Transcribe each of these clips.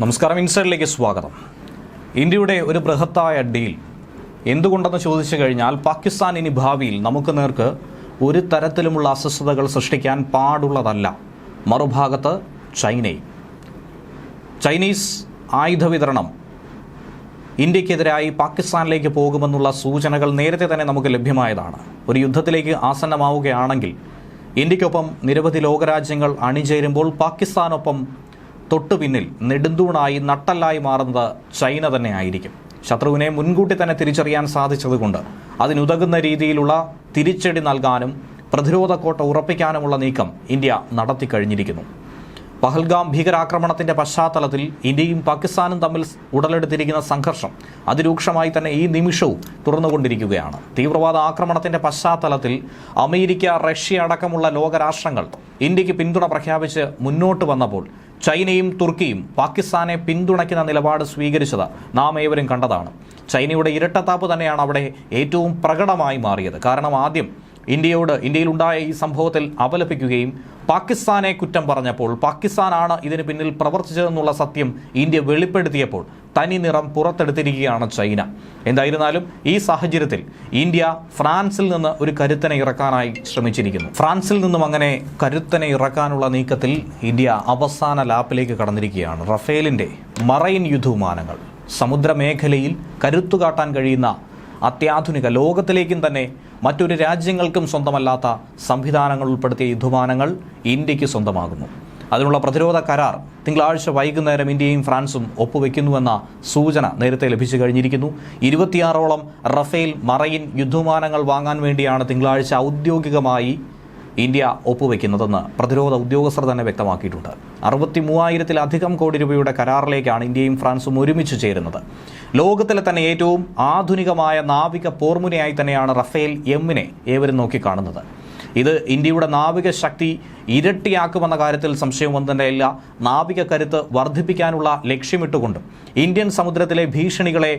നമസ്കാരം ഇൻസൈഡിലേക്ക് സ്വാഗതം. ഇന്ത്യയുടെ ഒരു ബൃഹത്തായ ഡീൽ. എന്തുകൊണ്ടെന്ന് ചോദിച്ചു കഴിഞ്ഞാൽ പാകിസ്ഥാൻ ഇനി ഭാവിയിൽ നമുക്ക് നേർക്ക് ഒരു തരത്തിലുമുള്ള അസ്വസ്ഥതകൾ സൃഷ്ടിക്കാൻ പാടുള്ളതല്ല. മറുഭാഗത്ത് ചൈനയും. ചൈനീസ് ആയുധ വിതരണം ഇന്ത്യക്കെതിരായി പാകിസ്ഥാനിലേക്ക് പോകുമെന്നുള്ള സൂചനകൾ നേരത്തെ തന്നെ നമുക്ക് ലഭ്യമായതാണ്. ഒരു യുദ്ധത്തിലേക്ക് ആസന്നമാവുകയാണെങ്കിൽ ഇന്ത്യക്കൊപ്പം നിരവധി ലോകരാജ്യങ്ങൾ അണിചേരുമ്പോൾ പാകിസ്ഥാനൊപ്പം തൊട്ടുപിന്നിൽ നെടുന്തൂണായി നട്ടല്ലായി മാറുന്നത് ചൈന തന്നെ ആയിരിക്കും ശത്രുവിനെ മുൻകൂട്ടി തന്നെ തിരിച്ചറിയാൻ സാധിച്ചതുകൊണ്ട് അതിനുതകുന്ന രീതിയിലുള്ള തിരിച്ചടി നൽകാനും പ്രതിരോധ കോട്ട ഉറപ്പിക്കാനുമുള്ള നീക്കം ഇന്ത്യ നടത്തിക്കഴിഞ്ഞിരിക്കുന്നു. പഹൽഗാം ഭീകരാക്രമണത്തിന്റെ പശ്ചാത്തലത്തിൽ ഇന്ത്യയും പാകിസ്ഥാനും തമ്മിൽ ഉടലെടുത്തിരിക്കുന്ന സംഘർഷം അതിരൂക്ഷമായി തന്നെ ഈ നിമിഷവും തുറന്നുകൊണ്ടിരിക്കുകയാണ്. തീവ്രവാദ ആക്രമണത്തിന്റെ പശ്ചാത്തലത്തിൽ അമേരിക്ക റഷ്യ അടക്കമുള്ള ലോകരാഷ്ട്രങ്ങൾ ഇന്ത്യയ്ക്ക് പിന്തുണ പ്രഖ്യാപിച്ച് മുന്നോട്ട് വന്നപ്പോൾ ചൈനയും തുർക്കിയും പാകിസ്ഥാനെ പിന്തുണയ്ക്കുന്ന നിലപാട് സ്വീകരിച്ചത് നാം ഏവരും കണ്ടതാണ്. ചൈനയുടെ ഇരട്ടത്താപ്പ് തന്നെയാണ് അവിടെ ഏറ്റവും പ്രകടമായി മാറിയത്. കാരണം ആദ്യം ഇന്ത്യയോട് ഇന്ത്യയിലുണ്ടായ ഈ സംഭവത്തിൽ അപലപിക്കുകയും പാകിസ്ഥാനെ കുറ്റം പറഞ്ഞപ്പോൾ പാകിസ്ഥാനാണ് ഇതിന് പിന്നിൽ പ്രവർത്തിച്ചതെന്നുള്ള സത്യം ഇന്ത്യ വെളിപ്പെടുത്തിയപ്പോൾ തനി നിറം പുറത്തെടുത്തിരിക്കുകയാണ് ചൈന. എന്തായിരുന്നാലും ഈ സാഹചര്യത്തിൽ ഇന്ത്യ ഫ്രാൻസിൽ നിന്ന് ഒരു കരുത്തനെ ഇറക്കാനായി ശ്രമിച്ചിരിക്കുന്നു. ഫ്രാൻസിൽ നിന്നും അങ്ങനെ കരുത്തനെ ഇറക്കാനുള്ള നീക്കത്തിൽ ഇന്ത്യ അവസാന ലാപ്പിലേക്ക് കടന്നിരിക്കുകയാണ്. റഫേലിന്റെ മറൈൻ യുദ്ധവിമാനങ്ങൾ. സമുദ്രമേഖലയിൽ കരുത്തുകാട്ടാൻ കഴിയുന്ന അത്യാധുനിക ലോകത്തിലേക്കും തന്നെ മറ്റൊരു രാജ്യങ്ങൾക്കും സ്വന്തമല്ലാത്ത സംവിധാനങ്ങൾ ഉൾപ്പെടുത്തിയ യുദ്ധമാനങ്ങൾ ഇന്ത്യയ്ക്ക് സ്വന്തമാകുന്നു. അതിനുള്ള പ്രതിരോധ കരാർ തിങ്കളാഴ്ച വൈകുന്നേരം ഇന്ത്യയും ഫ്രാൻസും ഒപ്പുവെക്കുന്നുവെന്ന സൂചന നേരത്തെ ലഭിച്ചു കഴിഞ്ഞിരിക്കുന്നു. ഇരുപത്തിയാറോളം റഫേൽ മറൈൻ യുദ്ധമാനങ്ങൾ വാങ്ങാൻ വേണ്ടിയാണ് തിങ്കളാഴ്ച ഔദ്യോഗികമായി ഇന്ത്യ ഒപ്പുവെക്കുന്നതെന്ന് പ്രതിരോധ ഉദ്യോഗസ്ഥർ തന്നെ വ്യക്തമാക്കിയിട്ടുണ്ട്. അറുപത്തി മൂവായിരത്തിലധികം കോടി രൂപയുടെ കരാറിലേക്കാണ് ഇന്ത്യയും ഫ്രാൻസും ഒരുമിച്ച് ചേരുന്നത്. ലോകത്തിലെ തന്നെ ഏറ്റവും ആധുനികമായ നാവിക പോർമുനയായി തന്നെയാണ് റഫേൽ എമ്മിനെ ഏവരും നോക്കിക്കാണുന്നത്. ഇത് ഇന്ത്യയുടെ നാവിക ശക്തി ഇരട്ടിയാക്കുമെന്ന കാര്യത്തിൽ സംശയമൊന്നും തന്നെയില്ല നാവിക കരുത്ത് വർദ്ധിപ്പിക്കാനുള്ള ലക്ഷ്യമിട്ടുകൊണ്ടും ഇന്ത്യൻ സമുദ്രത്തിലെ ഭീഷണികളെ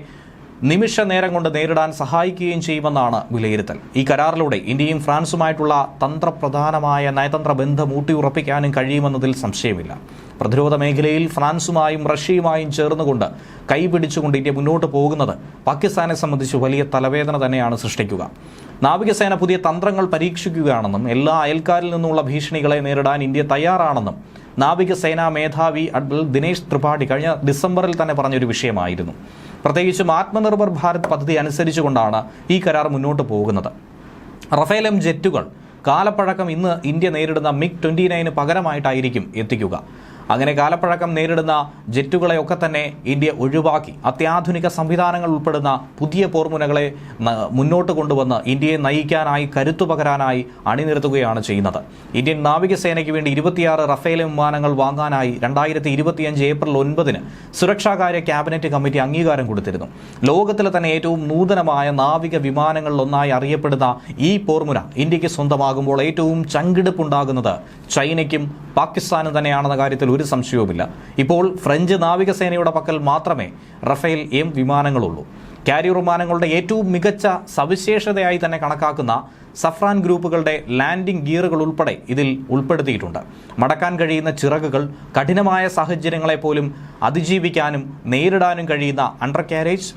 നിമിഷ നേരം കൊണ്ട് നേരിടാൻ സഹായിക്കുകയും ചെയ്യുമെന്നാണ് വിലയിരുത്തൽ. ഈ കരാറിലൂടെ ഇന്ത്യയും ഫ്രാൻസുമായിട്ടുള്ള തന്ത്രപ്രധാനമായ നയതന്ത്ര ബന്ധം ഊട്ടിയുറപ്പിക്കാനും കഴിയുമെന്നതിൽ സംശയമില്ല. പ്രതിരോധ മേഖലയിൽ ഫ്രാൻസുമായും റഷ്യയുമായും ചേർന്നുകൊണ്ട് കൈപിടിച്ചുകൊണ്ട് ഇന്ത്യ മുന്നോട്ട് പോകുന്നത് പാകിസ്ഥാനെ സംബന്ധിച്ച് വലിയ തലവേദന തന്നെയാണ് സൃഷ്ടിക്കുക. നാവികസേന പുതിയ തന്ത്രങ്ങൾ പരീക്ഷിക്കുകയാണെന്നും എല്ലാ അയൽക്കാരിൽ നിന്നുള്ള ഭീഷണികളെ നേരിടാൻ ഇന്ത്യ തയ്യാറാണെന്നും നാവികസേനാ മേധാവി അഡ്മിറൽ ദിനേശ് ത്രിപാഠി കഴിഞ്ഞ ഡിസംബറിൽ തന്നെ പറഞ്ഞൊരു വിഷയമായിരുന്നു. പ്രത്യേകിച്ചും ആത്മനിർഭർ ഭാരത് പദ്ധതി അനുസരിച്ചുകൊണ്ടാണ് ഈ കരാർ മുന്നോട്ട് പോകുന്നത്. റഫേൽ എം ജെറ്റുകൾ കാലപ്പഴക്കം ഇന്ന് ഇന്ത്യ നേരിടുന്ന മിഗ് ട്വന്റി നയന് പകരമായിട്ടായിരിക്കും എത്തിക്കുക. അങ്ങനെ കാലപ്പഴക്കം നേരിടുന്ന ജെറ്റുകളെയൊക്കെ തന്നെ ഇന്ത്യ ഒഴിവാക്കി. അത്യാധുനിക സംവിധാനങ്ങൾ ഉൾപ്പെടുന്ന പുതിയ പോർമുനകളെ മുന്നോട്ട് കൊണ്ടുവന്ന് ഇന്ത്യയെ നയിക്കാനായി കരുത്തു പകരാനായി അണിനിരത്തുകയാണ് ചെയ്യുന്നത്. ഇന്ത്യൻ നാവികസേനയ്ക്ക് വേണ്ടി ഇരുപത്തിയാറ് റഫേൽ വിമാനങ്ങൾ വാങ്ങാനായി രണ്ടായിരത്തി ഇരുപത്തിയഞ്ച് ഏപ്രിൽ ഒൻപതിന് സുരക്ഷാകാര്യ ക്യാബിനറ്റ് കമ്മിറ്റി അംഗീകാരം കൊടുത്തിരുന്നു. ലോകത്തിലെ തന്നെ ഏറ്റവും നൂതനമായ നാവിക വിമാനങ്ങളിലൊന്നായി അറിയപ്പെടുന്ന ഈ പോർമുന ഇന്ത്യയ്ക്ക് സ്വന്തമാകുമ്പോൾ ഏറ്റവും ചങ്കിടിപ്പുണ്ടാകുന്നത് ചൈനയ്ക്കും പാകിസ്ഥാനും തന്നെയാണെന്ന കാര്യത്തിൽ ഒരു സംശയവുമില്ല. ഇപ്പോൾ ഫ്രഞ്ച് നാവികസേനയുടെ പക്കൽ മാത്രമേ റഫേൽ എം വിമാനങ്ങളുള്ളൂ. കാരിയർ വിമാനങ്ങളുടെ ഏറ്റവും മികച്ച സവിശേഷതയായി തന്നെ കണക്കാക്കുന്ന സഫ്രാൻ ഗ്രൂപ്പുകളുടെ ലാൻഡിംഗ് ഗിയറുകൾ ഉൾപ്പെടെ ഇതിൽ ഉൾപ്പെടുത്തിയിട്ടുണ്ട്. മടക്കാൻ കഴിയുന്ന ചിറകുകൾ കഠിനമായ സാഹചര്യങ്ങളെപ്പോലും അതിജീവിക്കാനും നേരിടാനും കഴിയുന്ന undercarriage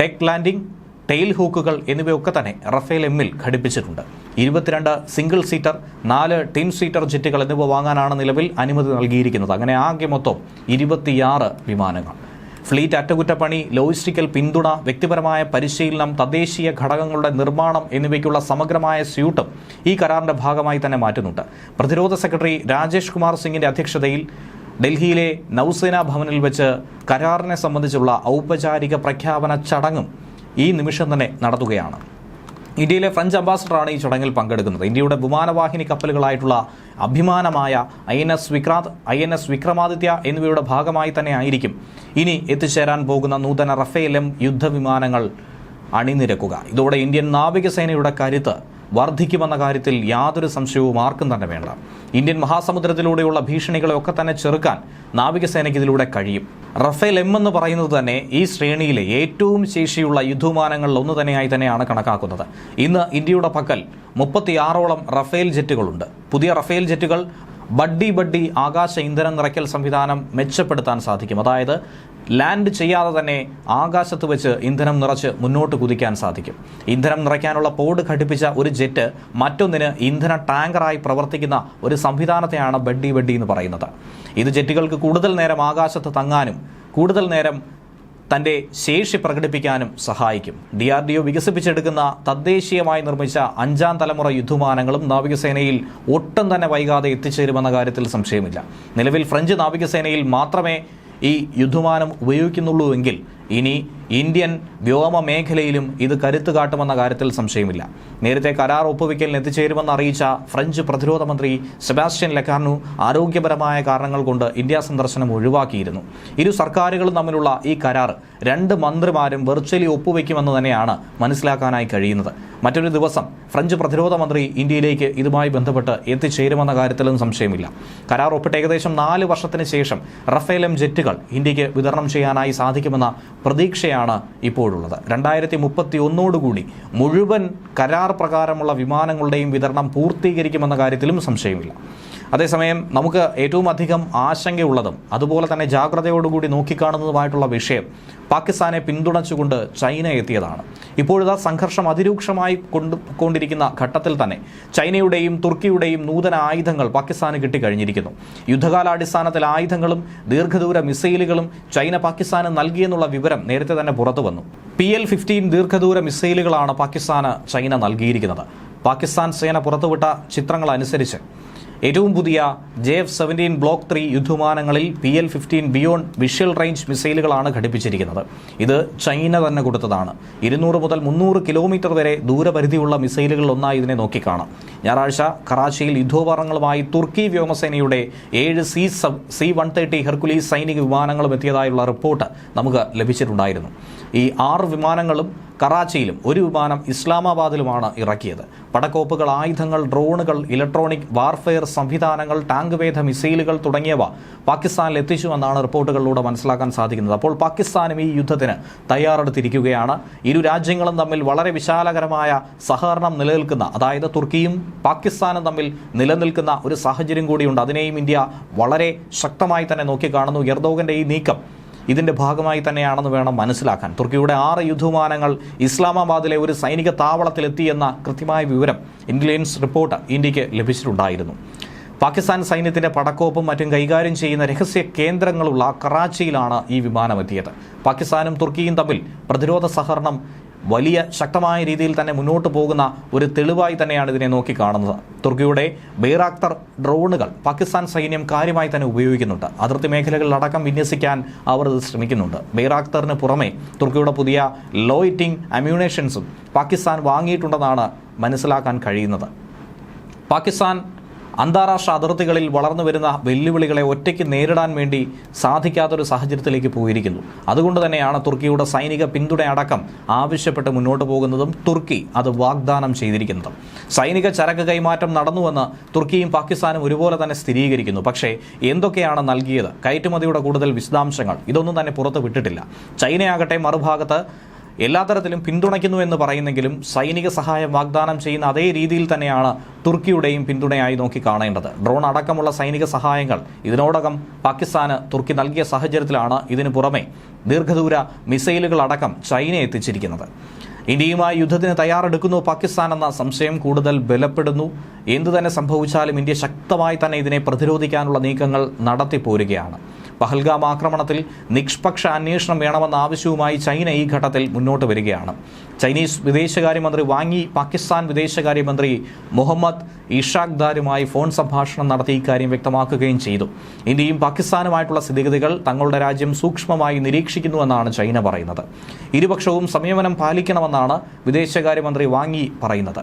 deck landing tail ഹൂക്കുകൾ എന്നിവയൊക്കെ തന്നെ റഫേൽ എമ്മിൽ ഘടിപ്പിച്ചിട്ടുണ്ട്. ഇരുപത്തിരണ്ട് സിംഗിൾ സീറ്റർ നാല് ടിൻ സീറ്റർ ജെറ്റുകൾ എന്നിവ വാങ്ങാനാണ് നിലവിൽ അനുമതി നൽകിയിരിക്കുന്നത്. അങ്ങനെ ആകെ മൊത്തം ഇരുപത്തിയാറ് വിമാനങ്ങൾ. ഫ്ലീറ്റ് അറ്റകുറ്റപ്പണി ലോജിസ്റ്റിക്കൽ പിന്തുണ വ്യക്തിപരമായ പരിശീലനം തദ്ദേശീയ ഘടകങ്ങളുടെ നിർമ്മാണം എന്നിവയ്ക്കുള്ള സമഗ്രമായ സ്യൂട്ടും ഈ കരാറിന്റെ ഭാഗമായി തന്നെ മാറ്റുന്നുണ്ട്. പ്രതിരോധ സെക്രട്ടറി രാജേഷ് കുമാർ സിംഗിന്റെ അധ്യക്ഷതയിൽ ഡൽഹിയിലെ നൌസേന ഭവനിൽ വെച്ച് കരാറിനെ സംബന്ധിച്ചുള്ള ഔപചാരിക പ്രഖ്യാപന ചടങ്ങും ഈ നിമിഷം തന്നെ നടത്തുകയാണ്. ഇന്ത്യയിലെ ഫ്രഞ്ച് അംബാസഡറാണ് ഈ ചടങ്ങിൽ പങ്കെടുക്കുന്നത്. ഇന്ത്യയുടെ വിമാനവാഹിനി കപ്പലുകളായിട്ടുള്ള അഭിമാനമായ I N S Vikrant I N S Vikramaditya എന്നിവയുടെ ഭാഗമായി തന്നെ ആയിരിക്കും ഇനി എത്തിച്ചേരാൻ പോകുന്ന നൂതന റഫേൽ എം യുദ്ധവിമാനങ്ങൾ അണിനിരക്കുക. ഇതോടെ ഇന്ത്യൻ നാവികസേനയുടെ കരുത്ത് വർദ്ധിക്കുമെന്ന കാര്യത്തിൽ യാതൊരു സംശയവും ആർക്കും തന്നെ വേണ്ട. ഇന്ത്യൻ മഹാസമുദ്രത്തിലൂടെയുള്ള ഭീഷണികളെയൊക്കെ തന്നെ ചെറുക്കാൻ നാവികസേനയ്ക്ക് ഇതിലൂടെ കഴിയും. റഫേൽ എം എന്ന് പറയുന്നത് തന്നെ ഈ ശ്രേണിയിലെ ഏറ്റവും ശേഷിയുള്ള യുദ്ധവിമാനങ്ങളിൽ ഒന്ന് തന്നെയായി തന്നെയാണ് കണക്കാക്കുന്നത്. ഇന്ന് ഇന്ത്യയുടെ പക്കൽ മുപ്പത്തിയാറോളം റഫേൽ ജെറ്റുകളുണ്ട്. പുതിയ റഫേൽ ജെറ്റുകൾ ബഡ്ഡി ബഡ്ഡി ആകാശ ഇന്ധനം നിറയ്ക്കൽ സംവിധാനം മെച്ചപ്പെടുത്താൻ സാധിക്കും. അതായത് ലാൻഡ് ചെയ്യാതെ തന്നെ ആകാശത്ത് വെച്ച് ഇന്ധനം നിറച്ച് മുന്നോട്ട് കുതിക്കാൻ സാധിക്കും. ഇന്ധനം നിറയ്ക്കാനുള്ള പോഡ് ഘടിപ്പിച്ച ഒരു ജെറ്റ് മറ്റൊന്നിന് ഇന്ധന ടാങ്കറായി പ്രവർത്തിക്കുന്ന ഒരു സംവിധാനത്തെയാണ് ബഡ്ഡി ബഡ്ഡി എന്ന് പറയുന്നത്. ഇത് ജെറ്റുകൾക്ക് കൂടുതൽ നേരം ആകാശത്ത് തങ്ങാനും കൂടുതൽ നേരം തന്റെ ശേഷി പ്രകടിപ്പിക്കാനും സഹായിക്കും. ഡി ആർ ഡി ഒ വികസിപ്പിച്ചെടുക്കുന്ന തദ്ദേശീയമായി നിർമ്മിച്ച അഞ്ചാം തലമുറ യുദ്ധവിമാനങ്ങളും നാവികസേനയിൽ ഒട്ടും തന്നെ വൈകാതെ എത്തിച്ചേരുമെന്ന കാര്യത്തിൽ സംശയമില്ല. നിലവിൽ ഫ്രഞ്ച് നാവികസേനയിൽ മാത്രമേ ഈ യുദ്ധമാനം ഉപയോഗിക്കുന്നുള്ളൂ എങ്കിൽ ഇനി ഇന്ത്യൻ വ്യോമ മേഖലയിലും ഇത് കരുത്തു കാട്ടുമെന്ന കാര്യത്തിൽ സംശയമില്ല. നേരത്തെ കരാർ ഒപ്പുവയ്ക്കലിന് എത്തിച്ചേരുമെന്ന് അറിയിച്ച ഫ്രഞ്ച് പ്രതിരോധ മന്ത്രി സെബാസ്റ്റ്യൻ ലെക്കാർണു ആരോഗ്യപരമായ കാരണങ്ങൾ കൊണ്ട് ഇന്ത്യ സന്ദർശനം ഒഴിവാക്കിയിരുന്നു. ഇരു സർക്കാരുകളും തമ്മിലുള്ള ഈ കരാർ രണ്ട് മന്ത്രിമാരും വെർച്വലി ഒപ്പുവയ്ക്കുമെന്ന് തന്നെയാണ് മനസ്സിലാക്കാനായി കഴിയുന്നത്. മറ്റൊരു ദിവസം ഫ്രഞ്ച് പ്രതിരോധ മന്ത്രി ഇന്ത്യയിലേക്ക് ഇതുമായി ബന്ധപ്പെട്ട് എത്തിച്ചേരുമെന്ന കാര്യത്തിലും സംശയമില്ല. കരാർ ഒപ്പിട്ട് ഏകദേശം നാല് വർഷത്തിന് ശേഷം റഫേൽ എം ജെറ്റുകൾ ഇന്ത്യയ്ക്ക് വിതരണം ചെയ്യാനായി സാധിക്കുമെന്ന പ്രതീക്ഷയാണ് ഇപ്പോഴുള്ളത്. രണ്ടായിരത്തി മുപ്പത്തി ഒന്നോടുകൂടി മുഴുവൻ കരാർ പ്രകാരമുള്ള വിമാനങ്ങളുടെയും വിതരണം പൂർത്തീകരിക്കുമെന്ന കാര്യത്തിലും സംശയമില്ല. അതേസമയം നമുക്ക് ഏറ്റവും അധികം ആശങ്കയുള്ളതും അതുപോലെ തന്നെ ജാഗ്രതയോടുകൂടി നോക്കിക്കാണുന്നതുമായിട്ടുള്ള വിഷയം പാകിസ്ഥാനെ പിന്തുണച്ചുകൊണ്ട് ചൈന എത്തിയതാണ്. ഇപ്പോഴത്തെ സംഘർഷം അതിരൂക്ഷമായി കൊണ്ട് കൊണ്ടിരിക്കുന്ന ഘട്ടത്തിൽ തന്നെ ചൈനയുടെയും തുർക്കിയുടെയും നൂതന ആയുധങ്ങൾ പാകിസ്ഥാന് കിട്ടിക്കഴിഞ്ഞിരിക്കുന്നു. യുദ്ധകാലാടിസ്ഥാനത്തിൽ ആയുധങ്ങളും ദീർഘദൂര മിസൈലുകളും ചൈന പാകിസ്ഥാന് നൽകിയെന്നുള്ള വിവരം നേരത്തെ തന്നെ പുറത്തു വന്നു. പി എൽ ഫിഫ്റ്റീൻ ദീർഘദൂര മിസൈലുകളാണ് പാകിസ്ഥാന് ചൈന നൽകിയിരിക്കുന്നത്. പാകിസ്ഥാൻ സേന പുറത്തുവിട്ട ചിത്രങ്ങൾ അനുസരിച്ച് ഏറ്റവും പുതിയ J F seventeen block three യുദ്ധമാനങ്ങളിൽ P L fifteen beyond visual range മിസൈലുകളാണ് ഘടിപ്പിച്ചിരിക്കുന്നത്. ഇത് ചൈന തന്നെ കൊടുത്തതാണ്. ഇരുന്നൂറ് മുതൽ മുന്നൂറ് കിലോമീറ്റർ വരെ ദൂരപരിധിയുള്ള മിസൈലുകളിലൊന്നായി ഇതിനെ നോക്കിക്കാണാം. ഞായറാഴ്ച കറാച്ചിയിൽ യുദ്ധോപകരണങ്ങളുമായി തുർക്കി വ്യോമസേനയുടെ ഏഴ് C sub C one thirty Hercules സൈനിക വിമാനങ്ങളും എത്തിയതായുള്ള റിപ്പോർട്ട് നമുക്ക് ലഭിച്ചിട്ടുണ്ടായിരുന്നു. ഈ ആറ് വിമാനങ്ങളും കറാച്ചിയിലും ഒരു വിമാനം ഇസ്ലാമാബാദിലുമാണ് ഇറക്കിയത്. പടക്കോപ്പുകൾ ആയുധങ്ങൾ ഡ്രോണുകൾ ഇലക്ട്രോണിക് വാർഫെയർ സംവിധാനങ്ങൾ ടാങ്ക് വേധ മിസൈലുകൾ തുടങ്ങിയവ പാകിസ്ഥാനിൽ എത്തിച്ചുവെന്നാണ് റിപ്പോർട്ടുകളിലൂടെ മനസ്സിലാക്കാൻ സാധിക്കുന്നത്. അപ്പോൾ പാകിസ്ഥാനും ഈ യുദ്ധത്തിന് തയ്യാറെടുത്തിരിക്കുകയാണ്. ഇരു രാജ്യങ്ങളും തമ്മിൽ വളരെ വിശാലകരമായ സഹകരണം നിലനിൽക്കുന്ന അതായത് തുർക്കിയും പാകിസ്ഥാനും തമ്മിൽ നിലനിൽക്കുന്ന ഒരു സാഹചര്യം കൂടിയുണ്ട്. അതിനെയും ഇന്ത്യ വളരെ ശക്തമായി തന്നെ നോക്കിക്കാണുന്നു. എർദോഗന്റെ ഈ നീക്കം ഇതിന്റെ ഭാഗമായി തന്നെയാണെന്ന് വേണം മനസ്സിലാക്കാൻ. തുർക്കിയുടെ ആറ് യുദ്ധവിമാനങ്ങൾ ഇസ്ലാമാബാദിലെ ഒരു സൈനിക താവളത്തിലെത്തിയെന്ന കൃത്യമായ വിവരം ഇന്റലിജൻസ് റിപ്പോർട്ട് ഇന്ത്യയ്ക്ക് ലഭിച്ചിട്ടുണ്ടായിരുന്നു. പാകിസ്ഥാൻ സൈന്യത്തിന്റെ പടക്കോപ്പും മറ്റും കൈകാര്യം ചെയ്യുന്ന രഹസ്യ കേന്ദ്രങ്ങളുള്ള കറാച്ചിയിലാണ് ഈ വിമാനം എത്തിയത്. പാകിസ്ഥാനും തുർക്കിയും തമ്മിൽ പ്രതിരോധ സഹകരണം വലിയ ശക്തമായ രീതിയിൽ തന്നെ മുന്നോട്ട് പോകുന്ന ഒരു തെളിവായി തന്നെയാണ് ഇതിനെ നോക്കിക്കാണുന്നത് തുർക്കിയുടെ ബേറാക്തർ ഡ്രോണുകൾ പാകിസ്ഥാൻ സൈന്യം കാര്യമായി തന്നെ ഉപയോഗിക്കുന്നുണ്ട്. അതിർത്തി മേഖലകളിലടക്കം വിന്യസിക്കാൻ അവർ ഇത് ശ്രമിക്കുന്നുണ്ട്. ബേറാക്തറിന് പുറമെ തുർക്കിയുടെ പുതിയ ലോയിറ്റിംഗ് അമ്യൂണേഷൻസും പാകിസ്ഥാൻ വാങ്ങിയിട്ടുണ്ടെന്നാണ് മനസ്സിലാക്കാൻ കഴിയുന്നത്. പാകിസ്ഥാൻ അന്താരാഷ്ട്ര അതിർത്തികളിൽ വളർന്നു വരുന്ന വെല്ലുവിളികളെ ഒറ്റയ്ക്ക് നേരിടാൻ വേണ്ടി സാധിക്കാത്തൊരു സാഹചര്യത്തിലേക്ക് പോയിരിക്കുന്നു. അതുകൊണ്ട് തന്നെയാണ് തുർക്കിയുടെ സൈനിക പിന്തുണ അടക്കം ആവശ്യപ്പെട്ട് മുന്നോട്ട് പോകുന്നതും തുർക്കി അത് വാഗ്ദാനം ചെയ്തിരിക്കുന്നതും. സൈനിക ചരക്ക് കൈമാറ്റം നടന്നുവെന്ന് തുർക്കിയും പാകിസ്ഥാനും ഒരുപോലെ തന്നെ സ്ഥിരീകരിക്കുന്നു. പക്ഷേ എന്തൊക്കെയാണ് നൽകിയത്? കയറ്റുമതിയുടെ കൂടുതൽ വിശദാംശങ്ങൾ ഇതൊന്നും തന്നെ പുറത്ത് വിട്ടിട്ടില്ല ചൈനയാകട്ടെ മറുഭാഗത്ത് എല്ലാ തരത്തിലും പിന്തുണയ്ക്കുന്നു എന്ന് പറയുന്നെങ്കിലും സൈനിക സഹായം വാഗ്ദാനം ചെയ്യുന്ന അതേ രീതിയിൽ തന്നെയാണ് തുർക്കിയുടെയും പിന്തുണയായി നോക്കി കാണേണ്ടത്. ഡ്രോൺ അടക്കമുള്ള സൈനിക സഹായങ്ങൾ ഇതിനോടകം പാകിസ്ഥാന് തുർക്കി നൽകിയ സാഹചര്യത്തിലാണ് ഇതിനു പുറമെ ദീർഘദൂര മിസൈലുകൾ അടക്കം ചൈന എത്തിച്ചിരിക്കുന്നത്. ഇന്ത്യയുമായി യുദ്ധത്തിന് തയ്യാറെടുക്കുന്നു പാകിസ്ഥാൻ എന്ന സംശയം കൂടുതൽ ബലപ്പെടുന്നു. എന്തു തന്നെ സംഭവിച്ചാലും ഇന്ത്യ ശക്തമായി തന്നെ ഇതിനെ പ്രതിരോധിക്കാനുള്ള നീക്കങ്ങൾ നടത്തിപ്പോരുകയാണ്. പഹൽഗാം ആക്രമണത്തിൽ നിഷ്പക്ഷ അന്വേഷണം വേണമെന്ന ആവശ്യവുമായി ചൈന ഈ ഘട്ടത്തിൽ മുന്നോട്ട് വരികയാണ്. ചൈനീസ് വിദേശകാര്യമന്ത്രി വാങ്ങി പാകിസ്ഥാൻ വിദേശകാര്യമന്ത്രി മുഹമ്മദ് ഇഷാഖ് ദാരുമായി ഫോൺ സംഭാഷണം നടത്തി ഇക്കാര്യം വ്യക്തമാക്കുകയും ചെയ്തു. ഇന്ത്യയും പാകിസ്ഥാനുമായിട്ടുള്ള സ്ഥിതിഗതികൾ തങ്ങളുടെ രാജ്യം സൂക്ഷ്മമായി നിരീക്ഷിക്കുന്നുവെന്നാണ് ചൈന പറയുന്നത്. ഇരുപക്ഷവും സംയമനം പാലിക്കണമെന്നാണ് വിദേശകാര്യമന്ത്രി വാങ്ങി പറയുന്നത്.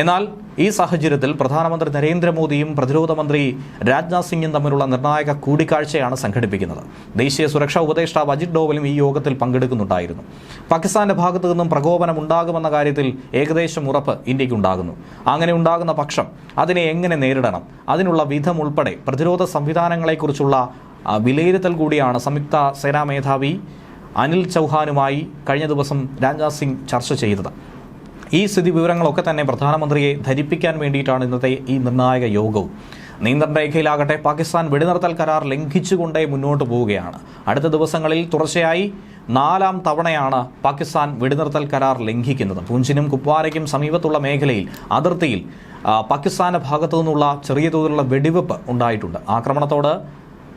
എന്നാൽ ഈ സാഹചര്യത്തിൽ പ്രധാനമന്ത്രി നരേന്ദ്രമോദിയും പ്രതിരോധ മന്ത്രി രാജ്നാഥ് സിംഗും തമ്മിലുള്ള നിർണായക കൂടിക്കാഴ്ചയാണ് സംഘടിപ്പിക്കുന്നത്. ദേശീയ സുരക്ഷാ ഉപദേഷ്ടാവ് അജിത് ഡോവലും ഈ യോഗത്തിൽ പങ്കെടുക്കുന്നുണ്ടായിരുന്നു. പാകിസ്ഥാന്റെ ഭാഗത്തു നിന്നും പ്രകോപനം ഉണ്ടാകുമെന്ന കാര്യത്തിൽ ഏകദേശം ഉറപ്പ് ഇന്ത്യക്കുണ്ടാകുന്നു. അങ്ങനെ ഉണ്ടാകുന്ന പക്ഷം അതിനെ എങ്ങനെ നേരിടണം അതിനുള്ള വിധം ഉൾപ്പെടെ പ്രതിരോധ സംവിധാനങ്ങളെക്കുറിച്ചുള്ള വിലയിരുത്തൽ കൂടിയാണ് സംയുക്ത സേനാ മേധാവി അനിൽ ചൗഹാനുമായി കഴിഞ്ഞ ദിവസം രാജ്നാഥ് സിംഗ് ചർച്ച ചെയ്തത്. ഈ സ്ഥിതി വിവരങ്ങളൊക്കെ തന്നെ പ്രധാനമന്ത്രിയെ ധരിപ്പിക്കാൻ വേണ്ടിയിട്ടാണ് ഇന്നത്തെ ഈ നിർണായക യോഗവും. നിയന്ത്രണ രേഖയിലാകട്ടെ പാകിസ്ഥാൻ വെടിനിർത്തൽ കരാർ ലംഘിച്ചുകൊണ്ടേ മുന്നോട്ട് പോവുകയാണ്. അടുത്ത ദിവസങ്ങളിൽ തുടർച്ചയായി നാലാം തവണയാണ് പാകിസ്ഥാൻ വെടിനിർത്തൽ കരാർ ലംഘിക്കുന്നത്. പൂഞ്ചിനും കുപ്വാരയ്ക്കും സമീപത്തുള്ള മേഖലയിൽ അതിർത്തിയിൽ പാകിസ്ഥാന ഭാഗത്തു നിന്നുള്ള ചെറിയ തോതിലുള്ള വെടിവെപ്പ് ഉണ്ടായിട്ടുണ്ട്. ആക്രമണത്തോട്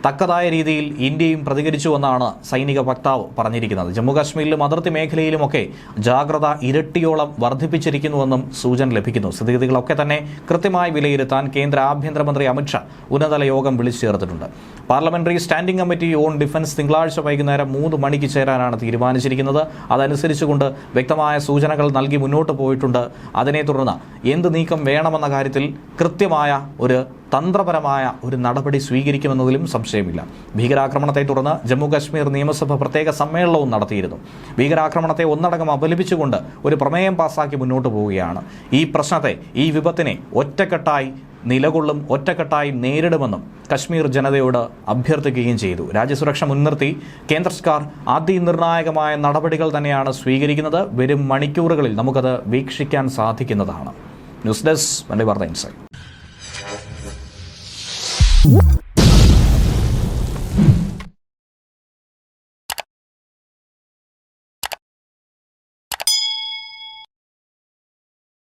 തക്കതായ രീതിയിൽ ഇന്ത്യയും പ്രതികരിച്ചുവെന്നാണ് സൈനിക വക്താവ് പറഞ്ഞിരിക്കുന്നത്. ജമ്മുകാശ്മീരിലും അതിർത്തി മേഖലയിലുമൊക്കെ ജാഗ്രത ഇരട്ടിയോളം വർദ്ധിപ്പിച്ചിരിക്കുന്നുവെന്നും സൂചന ലഭിക്കുന്നു. സ്ഥിതിഗതികളൊക്കെ തന്നെ കൃത്യമായി വിലയിരുത്താൻ കേന്ദ്ര ആഭ്യന്തരമന്ത്രി അമിത്ഷാ ഉന്നതതല യോഗം വിളിച്ചു ചേർത്തിട്ടുണ്ട്. Parliamentary standing committee on defence തിങ്കളാഴ്ച വൈകുന്നേരം മൂന്ന് മണിക്ക് ചേരാനാണ് തീരുമാനിച്ചിരിക്കുന്നത്. അതനുസരിച്ചുകൊണ്ട് വ്യക്തമായ സൂചനകൾ നൽകി മുന്നോട്ട് പോയിട്ടുണ്ട്. അതിനെ തുടർന്ന് എന്ത് നീക്കം വേണമെന്ന കാര്യത്തിൽ കൃത്യമായ ഒരു തന്ത്രപരമായ ഒരു നടപടി സ്വീകരിക്കുമെന്നതിലും സംശയമില്ല. ഭീകരാക്രമണത്തെ തുടർന്ന് ജമ്മു കാശ്മീർ നിയമസഭ പ്രത്യേക സമ്മേളനവും നടത്തിയിരുന്നു. ഭീകരാക്രമണത്തെ ഒന്നടങ്കം അപലപിച്ചുകൊണ്ട് ഒരു പ്രമേയം പാസാക്കി മുന്നോട്ട് പോവുകയാണ്. ഈ പ്രശ്നത്തെ ഈ വിപത്തിനെ ഒറ്റക്കെട്ടായി നിലകൊള്ളും ഒറ്റക്കെട്ടായി നേരിടുമെന്നും കശ്മീർ ജനതയോട് അഭ്യർത്ഥിക്കുകയും ചെയ്തു. രാജ്യസുരക്ഷ മുൻനിർത്തി കേന്ദ്ര സർക്കാർ അതിനിർണായകമായ നടപടികൾ തന്നെയാണ് സ്വീകരിക്കുന്നത്. വരും മണിക്കൂറുകളിൽ നമുക്കത് വീക്ഷിക്കാൻ സാധിക്കുന്നതാണ്. ന്യൂസ് ഡെസ്ക് വണ്ടി വാർത്ത ഇൻസൈറ്റ്.